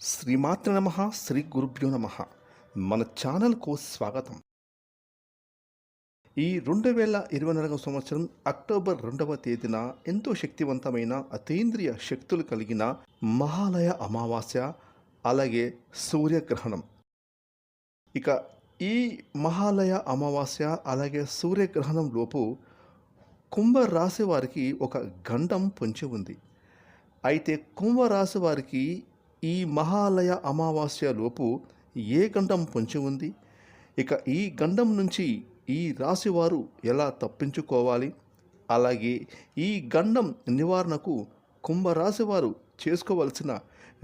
శ్రీమాత్ర నమ శ్రీ గురుభ్యో నమ. మన ఛానల్కు స్వాగతం. ఈ రెండు వేల ఇరవై నాలుగవ సంవత్సరం అక్టోబర్ రెండవ తేదీన ఎంతో శక్తివంతమైన అతీంద్రియ శక్తులు కలిగిన మహాలయ అమావాస్య అలాగే సూర్యగ్రహణం. ఇక ఈ మహాలయ అమావాస్య అలాగే సూర్యగ్రహణం లోపు కుంభరాశి వారికి ఒక గండం పొంచి ఉంది. అయితే కుంభరాశి వారికి ఈ మహాలయ అమావాస్య లోపు ఏ గండం పొంచి ఉంది? ఇక ఈ గండం నుంచి ఈ రాశి వారు ఎలా తప్పించుకోవాలి? అలాగే ఈ గండం నివారణకు కుంభరాశివారు చేసుకోవలసిన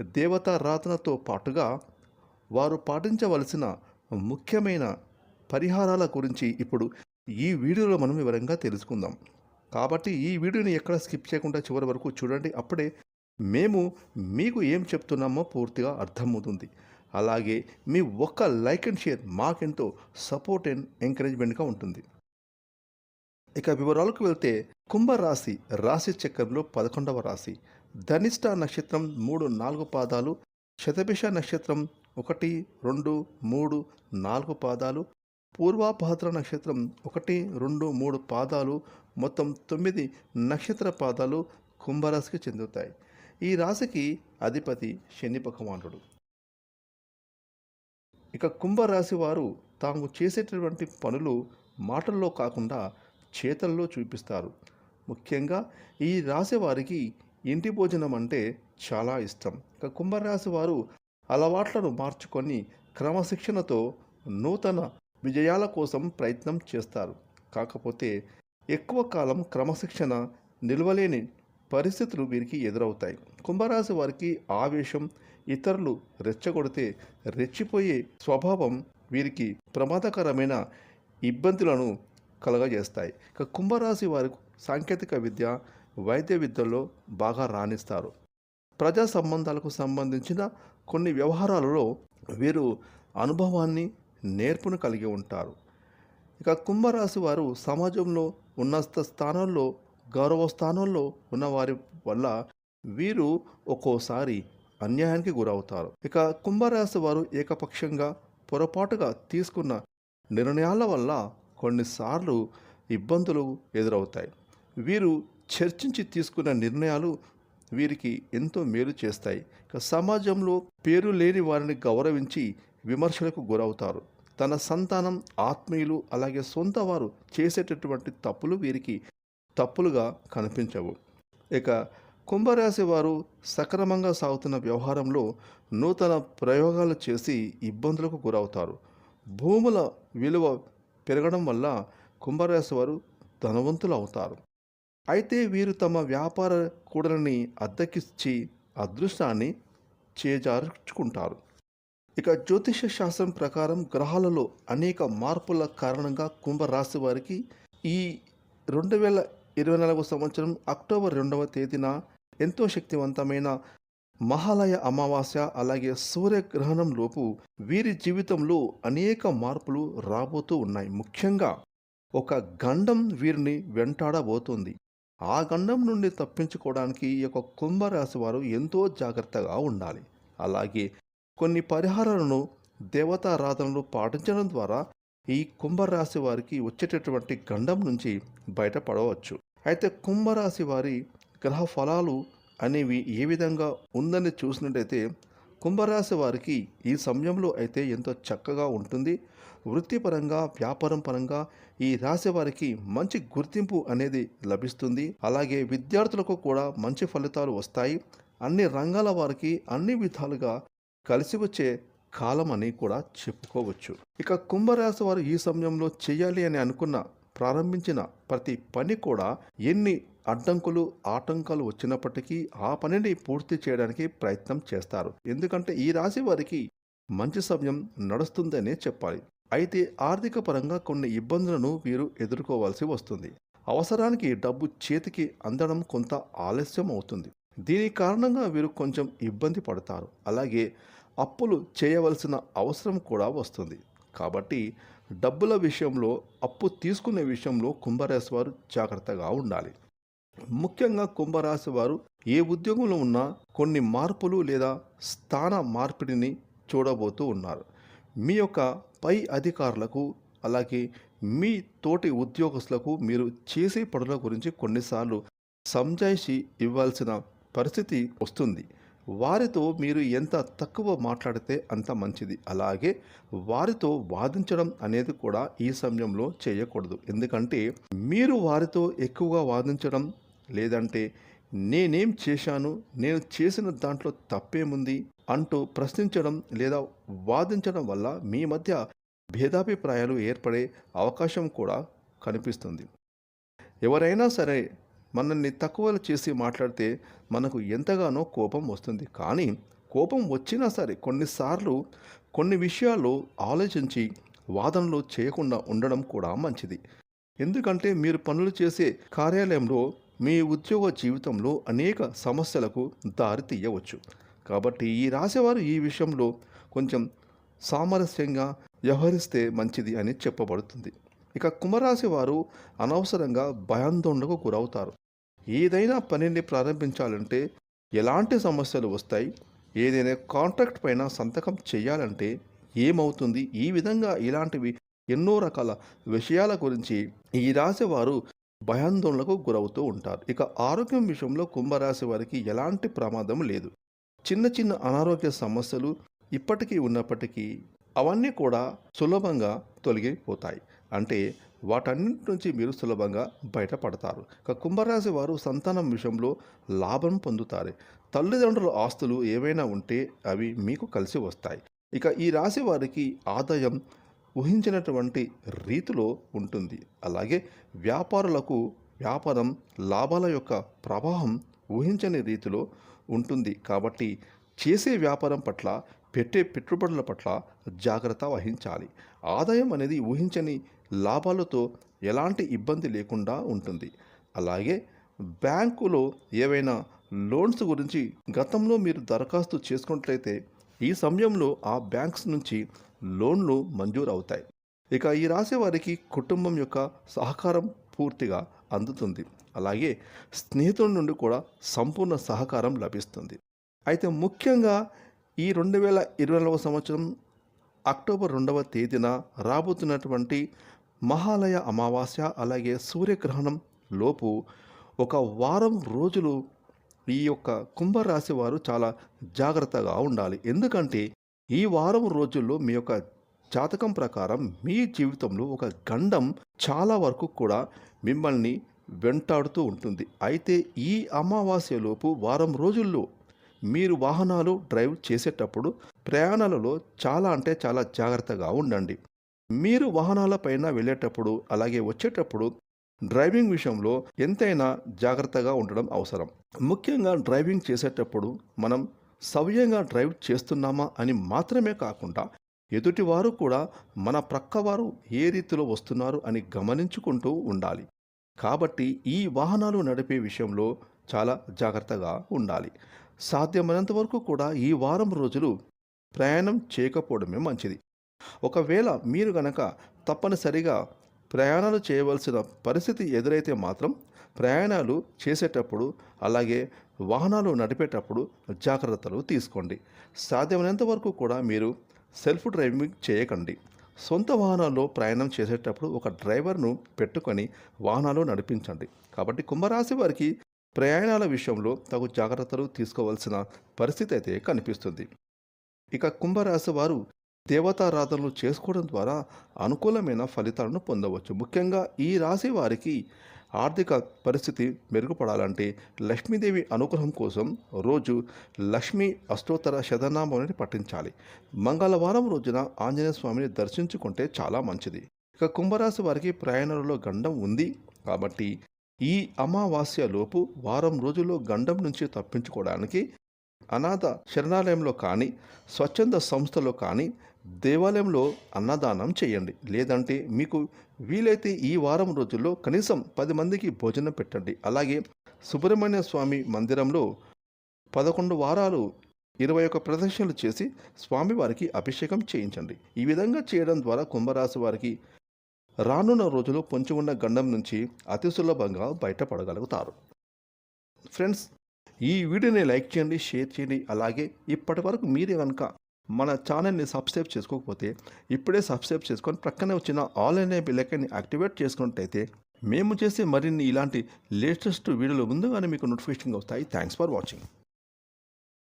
దేవతారాధనతో పాటుగా వారు పాటించవలసిన ముఖ్యమైన పరిహారాల గురించి ఇప్పుడు ఈ వీడియోలో మనం వివరంగా తెలుసుకుందాం. కాబట్టి ఈ వీడియోని ఎక్కడ స్కిప్ చేయకుండా చివరి వరకు చూడండి. అప్పుడే మేము మీకు ఏం చెప్తున్నామో పూర్తిగా అర్థమవుతుంది. అలాగే మీ ఒక్క లైక్ అండ్ షేర్ మాకెంతో సపోర్ట్ అండ్ ఎంకరేజ్మెంట్గా ఉంటుంది. ఇక వివరాలకు వెళ్తే కుంభరాశి రాశి చక్రంలో పదకొండవ రాశి. ధనిష్ట నక్షత్రం మూడు నాలుగు పాదాలు శతభిష నక్షత్రం ఒకటి రెండు మూడు నాలుగు పాదాలు పూర్వాభాద్ర నక్షత్రం ఒకటి రెండు మూడు పాదాలు మొత్తం తొమ్మిది నక్షత్ర పాదాలు కుంభరాశికి చెందుతాయి. ఈ రాశికి అధిపతి శని భగవానుడు. ఇక కుంభరాశి వారు తాము చేసేటటువంటి పనులు మాటల్లో కాకుండా చేతల్లో చూపిస్తారు. ముఖ్యంగా ఈ రాశి వారికి ఇంటి భోజనం అంటే చాలా ఇష్టం. ఇక కుంభరాశి వారు అలవాట్లను మార్చుకొని క్రమశిక్షణతో నూతన విజయాల కోసం ప్రయత్నం చేస్తారు. కాకపోతే ఎక్కువ కాలం క్రమశిక్షణ నిలవలేని పరిస్థితులు వీరికి ఎదురవుతాయి. కుంభరాశి వారికి ఆవేశం ఇతరులు రెచ్చగొడితే రెచ్చిపోయే స్వభావం వీరికి ప్రమాదకరమైన ఇబ్బందులను కలగజేస్తాయి. ఇక కుంభరాశి వారి సాంకేతిక విద్య వైద్య విద్యలో బాగా రాణిస్తారు. ప్రజా సంబంధాలకు సంబంధించిన కొన్ని వ్యవహారాలలో వీరు అనుభవాన్ని నేర్పును కలిగి ఉంటారు. ఇక కుంభరాశి వారు సమాజంలో ఉన్నత స్థానాల్లో గౌరవ స్థానంలో ఉన్నవారి వల్ల వీరు ఒక్కోసారి అన్యాయానికి గురవుతారు. ఇక కుంభరాశి వారు ఏకపక్షంగా పొరపాటుగా తీసుకున్న నిర్ణయాల వల్ల కొన్నిసార్లు ఇబ్బందులు ఎదురవుతాయి. వీరు చర్చించి తీసుకున్న నిర్ణయాలు వీరికి ఎంతో మేలు చేస్తాయి. ఇక సమాజంలో పేరు లేని వారిని గౌరవించి విమర్శలకు గురవుతారు. తన సంతానం ఆత్మీయులు అలాగే సొంత వారు చేసేటటువంటి తప్పులు వీరికి తప్పులుగా కనిపించవు. ఇక కుంభరాశి వారు సక్రమంగా సాగుతున్న వ్యవహారంలో నూతన ప్రయోగాలు చేసి ఇబ్బందులకు గురవుతారు. భూముల విలువ పెరగడం వల్ల కుంభరాశి వారు ధనవంతులు అవుతారు. అయితే వీరు తమ వ్యాపార కూడలని అద్దెకిచ్చి అదృష్టాన్ని చేజార్చుకుంటారు. ఇక జ్యోతిష శాస్త్రం ప్రకారం గ్రహాలలో అనేక మార్పుల కారణంగా కుంభరాశి వారికి ఈ రెండు వేల ఇరవై నాలుగవ సంవత్సరం అక్టోబర్ రెండవ తేదీన ఎంతో శక్తివంతమైన మహాలయ అమావాస్య అలాగే సూర్యగ్రహణం లోపు వీరి జీవితంలో అనేక మార్పులు రాబోతూ ఉన్నాయి. ముఖ్యంగా ఒక గండం వీరిని వెంటాడబోతుంది. ఆ గండం నుండి తప్పించుకోవడానికి ఈ యొక్క కుంభరాశి వారు ఎంతో జాగ్రత్తగా ఉండాలి. అలాగే కొన్ని పరిహారాలను దేవతారాధనలు పాటించడం ద్వారా ఈ కుంభరాశి వారికి వచ్చేటటువంటి గండం నుంచి బయటపడవచ్చు. అయితే కుంభరాశి వారి గ్రహ ఫలాలు అనేవి ఏ విధంగా ఉందని చూసినట్టయితే కుంభరాశి వారికి ఈ సమయంలో అయితే ఎంతో చక్కగా ఉంటుంది. వృత్తిపరంగా వ్యాపారం పరంగా ఈ రాశి వారికి మంచి గుర్తింపు అనేది లభిస్తుంది. అలాగే విద్యార్థులకు కూడా మంచి ఫలితాలు వస్తాయి. అన్ని రంగాల వారికి అన్ని విధాలుగా కలిసి వచ్చే కాలం అని కూడా చెప్పుకోవచ్చు. ఇక కుంభరాశి వారు ఈ సమయంలో చేయాలి అని అనుకున్న ప్రారంభించిన ప్రతి పని కూడా ఎన్ని అడ్డంకులు ఆటంకాలు వచ్చినప్పటికీ ఆ పనిని పూర్తి చేయడానికి ప్రయత్నం చేస్తారు. ఎందుకంటే ఈ రాశి వారికి మంచి సమయం నడుస్తుందనే చెప్పాలి. అయితే ఆర్థిక పరంగా కొన్ని ఇబ్బందులను వీరు ఎదుర్కోవాల్సి వస్తుంది. అవసరానికి డబ్బు చేతికి అందడం కొంత ఆలస్యం అవుతుంది. దీని కారణంగా వీరు కొంచెం ఇబ్బంది పడతారు. అలాగే అప్పులు చేయవలసిన అవసరం కూడా వస్తుంది. కాబట్టి డబ్బుల విషయంలో అప్పు తీసుకునే విషయంలో కుంభరాశి వారు జాగ్రత్తగా ఉండాలి. ముఖ్యంగా కుంభరాశి వారు ఏ ఉద్యోగంలో ఉన్నా కొన్ని మార్పులు లేదా స్థాన మార్పిడిని చూడబోతూ ఉన్నారు. మీ యొక్క పై అధికారులకు అలాగే మీ తోటి ఉద్యోగస్తులకు మీరు చేసే పనుల గురించి కొన్నిసార్లు సంజాయిషి ఇవ్వాల్సిన పరిస్థితి వస్తుంది. వారితో మీరు ఎంత తక్కువ మాట్లాడితే అంత మంచిది. అలాగే వారితో వాదించడం అనేది కూడా ఈ సమయంలో చేయకూడదు. ఎందుకంటే మీరు వారితో ఎక్కువగా వాదించడం లేదంటే నేనేం చేశాను నేను చేసిన దాంట్లో తప్పేముంది అంటూ ప్రశ్నించడం లేదా వాదించడం వల్ల మీ మధ్య భేదాభిప్రాయాలు ఏర్పడే అవకాశం కూడా కనిపిస్తుంది. ఎవరైనా సరే మనల్ని తక్కువలు చేసి మాట్లాడితే మనకు ఎంతగానో కోపం వస్తుంది. కానీ కోపం వచ్చినా సరే కొన్నిసార్లు కొన్ని విషయాల్లో ఆలోచించి వాదనలు చేయకుండా ఉండడం కూడా మంచిది. ఎందుకంటే మీరు పనులు చేసే కార్యాలయంలో మీ ఉద్యోగ జీవితంలో అనేక సమస్యలకు దారి తీయవచ్చు. కాబట్టి ఈ రాసేవారు ఈ విషయంలో కొంచెం సామరస్యంగా వ్యవహరిస్తే మంచిది అని చెప్పబడుతుంది. ఇక కుంభరాశి వారు అనవసరంగా భయాందోళనకు గురవుతారు. ఏదైనా పనిని ప్రారంభించాలంటే ఎలాంటి సమస్యలు వస్తాయి? ఏదైనా కాంట్రాక్ట్ పైన సంతకం చేయాలంటే ఏమవుతుంది? ఈ విధంగా ఇలాంటివి ఎన్నో రకాల విషయాల గురించి ఈ రాశి వారు భయాందోళనకు గురవుతూ ఉంటారు. ఇక ఆరోగ్యం విషయంలో కుంభరాశి వారికి ఎలాంటి ప్రమాదం లేదు. చిన్న చిన్న అనారోగ్య సమస్యలు ఇప్పటికీ ఉన్నప్పటికీ అవన్నీ కూడా సులభంగా తొలగిపోతాయి. అంటే వాటన్నిటి నుంచి మీరు సులభంగా బయటపడతారు. ఇక కుంభరాశి వారు సంతానం విషయంలో లాభం పొందుతారు. తల్లిదండ్రుల ఆస్తులు ఏవైనా ఉంటే అవి మీకు కలిసి వస్తాయి. ఇక ఈ రాశి వారికి ఆదాయం ఊహించినటువంటి రీతిలో ఉంటుంది. అలాగే వ్యాపారులకు వ్యాపారం లాభాల యొక్క ప్రవాహం ఊహించని రీతిలో ఉంటుంది. కాబట్టి చేసే వ్యాపారం పట్ల పెట్టే పెట్టుబడుల పట్ల జాగ్రత్త వహించాలి. ఆదాయం అనేది ఊహించని లాభాలతో ఎలాంటి ఇబ్బంది లేకుండా ఉంటుంది. అలాగే బ్యాంకులో ఏవైనా లోన్స్ గురించి గతంలో మీరు దరఖాస్తు చేసుకున్నట్లయితే ఈ సమయంలో ఆ బ్యాంక్స్ నుంచి లోన్లు మంజూరు అవుతాయి ఇక ఈ రాసే వారికి కుటుంబం యొక్క సహకారం పూర్తిగా అందుతుంది. అలాగే స్నేహితుల నుండి కూడా సంపూర్ణ సహకారం లభిస్తుంది. అయితే ముఖ్యంగా ఈ రెండు వేల ఇరవై నాలుగవ సంవత్సరం అక్టోబర్ రెండవ తేదీన రాబోతున్నటువంటి మహాలయ అమావాస్య అలాగే సూర్యగ్రహణం లోపు ఒక వారం రోజులు ఈ యొక్క కుంభరాశి వారు చాలా జాగ్రత్తగా ఉండాలి. ఎందుకంటే ఈ వారం రోజుల్లో మీ యొక్క జాతకం ప్రకారం మీ జీవితంలో ఒక గండం చాలా వరకు కూడా మిమ్మల్ని వెంటాడుతూ ఉంటుంది. అయితే ఈ అమావాస్యలోపు వారం రోజుల్లో మీరు వాహనాలు డ్రైవ్ చేసేటప్పుడు ప్రయాణాలలో చాలా అంటే చాలా జాగ్రత్తగా ఉండండి. మీరు వాహనాలపైన వెళ్ళేటప్పుడు అలాగే వచ్చేటప్పుడు డ్రైవింగ్ విషయంలో ఎంతైనా జాగ్రత్తగా ఉండడం అవసరం. ముఖ్యంగా డ్రైవింగ్ చేసేటప్పుడు మనం సవ్యంగా డ్రైవ్ చేస్తున్నామా అని మాత్రమే కాకుండా ఎదుటివారు కూడా మన ప్రక్కవారు ఏ రీతిలో వస్తున్నారు అని గమనించుకుంటూ ఉండాలి. కాబట్టి ఈ వాహనాలు నడిపే విషయంలో చాలా జాగ్రత్తగా ఉండాలి. సాధ్యమైనంత వరకు కూడా ఈ వారం రోజులు ప్రయాణం చేయకపోవడమే మంచిది. ఒకవేళ మీరు గనక తప్పనిసరిగా ప్రయాణాలు చేయవలసిన పరిస్థితి ఎదురైతే మాత్రం ప్రయాణాలు చేసేటప్పుడు అలాగే వాహనాలు నడిపేటప్పుడు జాగ్రత్తలు తీసుకోండి. సాధ్యమైనంత వరకు కూడా మీరు సెల్ఫ్ డ్రైవింగ్ చేయకండి. సొంత వాహనాల్లో ప్రయాణం చేసేటప్పుడు ఒక డ్రైవర్ను పెట్టుకొని వాహనాలు నడిపించండి. కాబట్టి కుంభరాశి వారికి ప్రయాణాల విషయంలో తగు జాగ్రత్తలు తీసుకోవాల్సిన పరిస్థితి అయితే కనిపిస్తుంది. ఇక కుంభరాశి వారు దేవతారాధనలు చేసుకోవడం ద్వారా అనుకూలమైన ఫలితాలను పొందవచ్చు. ముఖ్యంగా ఈ రాశి వారికి ఆర్థిక పరిస్థితి మెరుగుపడాలంటే లక్ష్మీదేవి అనుగ్రహం కోసం రోజు లక్ష్మీ అష్టోత్తర శతనామాన్ని పఠించాలి. మంగళవారం రోజున ఆంజనేయ స్వామిని దర్శించుకుంటే చాలా మంచిది. ఇక కుంభరాశి వారికి ప్రయాణంలో గండం ఉంది కాబట్టి ఈ అమావాస్యలోపు వారం రోజుల్లో గండం నుంచి తప్పించుకోవడానికి అనాథ శరణాలయంలో కానీ స్వచ్ఛంద సంస్థలో కానీ దేవాలయంలో అన్నదానం చేయండి. లేదంటే మీకు వీలైతే ఈ వారం రోజుల్లో కనీసం పది మందికి భోజనం పెట్టండి. అలాగే సుబ్రహ్మణ్య స్వామి మందిరంలో పదకొండు వారాలు ఇరవై ఒక్క ప్రదక్షిణలు చేసి స్వామివారికి అభిషేకం చేయించండి. ఈ విధంగా చేయడం ద్వారా కుంభరాశి వారికి రానున్న రోజులో పొంచి ఉన్న గండం నుంచి అతి సులభంగా బయటపడగలుగుతారు. ఫ్రెండ్స్ ఈ వీడియోని లైక్ చేయండి షేర్ చేయండి. అలాగే ఇప్పటి వరకు మీరే కనుక మన ఛానల్ని సబ్స్క్రైబ్ చేసుకోకపోతే ఇప్పుడే సబ్స్క్రైబ్ చేసుకొని ప్రక్కనే వచ్చిన ఆల్ అనే బిల్లకని యాక్టివేట్ చేసుకున్నట్టయితే మేము చేసే మరిన్ని ఇలాంటి లేటెస్ట్ వీడియోలు ముందుగానే మీకు నోటిఫికేషన్ వస్తాయి. Thanks for watching